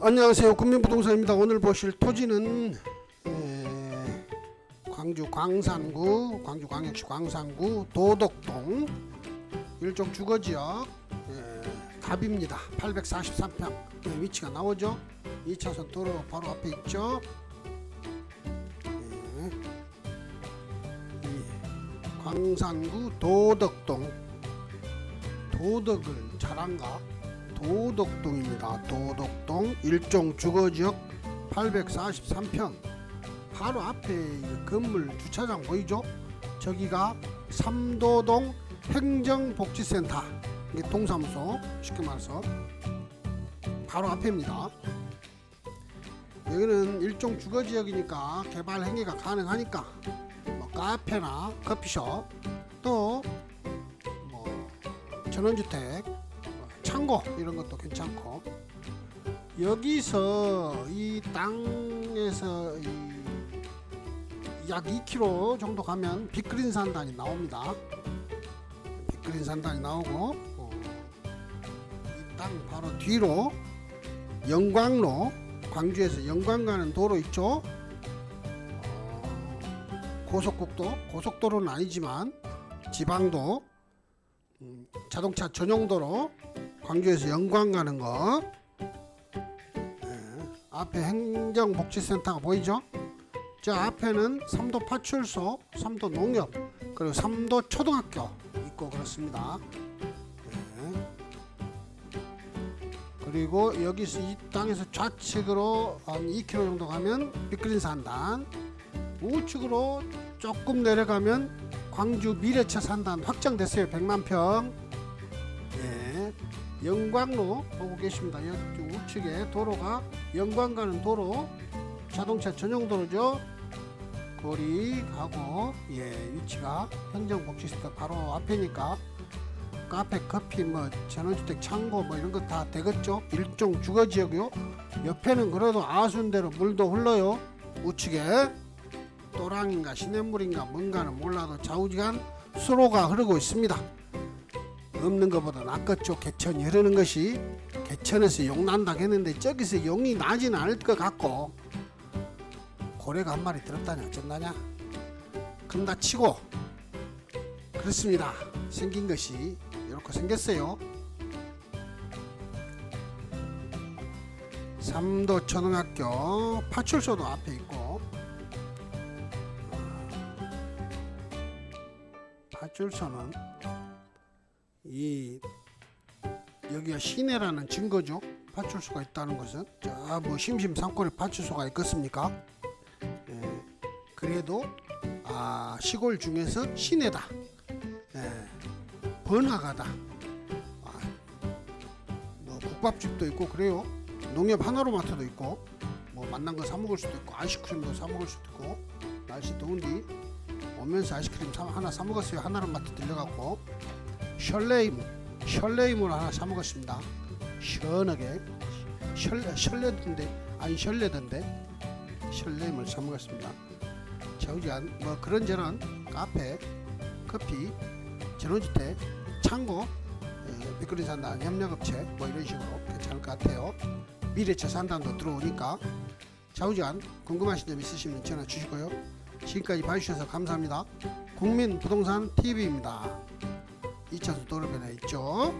안녕하세요. 국민부동산입니다. 오늘 보실 토지는 에, 광주 광산구, 광주광역시 광산구 도덕동 일종 주거지역 에, 갑입니다. 843평 에, 위치가 나오죠. 2차선 도로 바로 앞에 있죠. 광산구 도덕동 도덕을 잘한가? 도덕동입니다. 도덕동 일종 주거지역 843평 바로 앞에 이 건물 주차장 보이죠? 저기가 삼도동 행정복지센터 동사무소 쉽게 말해서 바로 앞입니다. 여기는 일종 주거지역이니까 개발 행위가 가능하니까 뭐 카페나 커피숍 또 뭐 전원주택 창고 이런 것도 괜찮고 여기서 이 땅에서 약 2km 정도 가면 빅그린 산단이 나옵니다. 빅그린 산단이 나오고 어, 이땅 바로 뒤로 영광로 광주에서 영광 가는 도로 있죠. 어, 고속국도 고속도로는 아니지만 지방도 음, 자동차 전용도로 광주에서 영광 가는 거 예, 앞에 행정복지센터가 보이죠? 저 앞에는 삼도 파출소, 삼도 농협 그리고 삼도 초등학교 있고 그렇습니다. 예. 그리고 여기서 이 땅에서 좌측으로 한 2km 정도 가면 빅그린 산단 우측으로 조금 내려가면 광주 미래차 산단 확장됐어요 100만 평 예. 영광로 보고 계십니다. 우측에 도로가 영광 가는 도로 자동차 전용 도로죠. 거리 가고 예 위치가 행정복지센터 바로 앞이니까 카페 커피 뭐 전원주택 창고 뭐 이런 거 다 되겠죠. 일종 주거 지역이요. 옆에는 그래도 아순대로 물도 흘러요. 우측에 또랑인가 시냇물인가 뭔가는 몰라도 좌우지간 수로가 흐르고 있습니다. 없는 것보다 낫겠죠. 개천이 흐르는 것이 개천에서 용 난다고 했는데 저기서 용이 나지는 않을 것 같고 고래가 한 마리 들었다니 어쩐다냐 금다 치고 그렇습니다. 생긴 것이 이렇게 생겼어요. 삼도 초등학교 파출소도 앞에 있고 파출소는 이 여기가 시내라는 증거죠. 파출소가 있다는 것은 저뭐 심심산골에 파출소가 있겠습니까? 예, 그래도 아 시골 중에서 시내다. 예, 번화가다. 아, 뭐 국밥집도 있고 그래요. 농협 하나로마트도 있고 뭐 만난 거 사 먹을 수도 있고 아이스크림도 사 먹을 수도 있고 날씨 더운디 오면서 아이스크림 사, 하나 사 먹었어요. 하나로마트 들려갖고 셜레임 셜레임을 하나 사 먹었습니다. 시원하게 셜레 셜레던데 아니 셜레던데 셜레임을 사 먹었습니다. 자우지간 뭐 그런저런 카페, 커피, 전원주택, 창고, 에, 빅그린 산단 협력업체 뭐 이런 식으로 괜찮을 것 같아요. 미래차 산단도 들어오니까 자우지간 궁금하신 점 있으시면 전화 주시고요. 지금까지 봐주셔서 감사합니다. 국민부동산 TV입니다. 2차수 떨어져 있죠.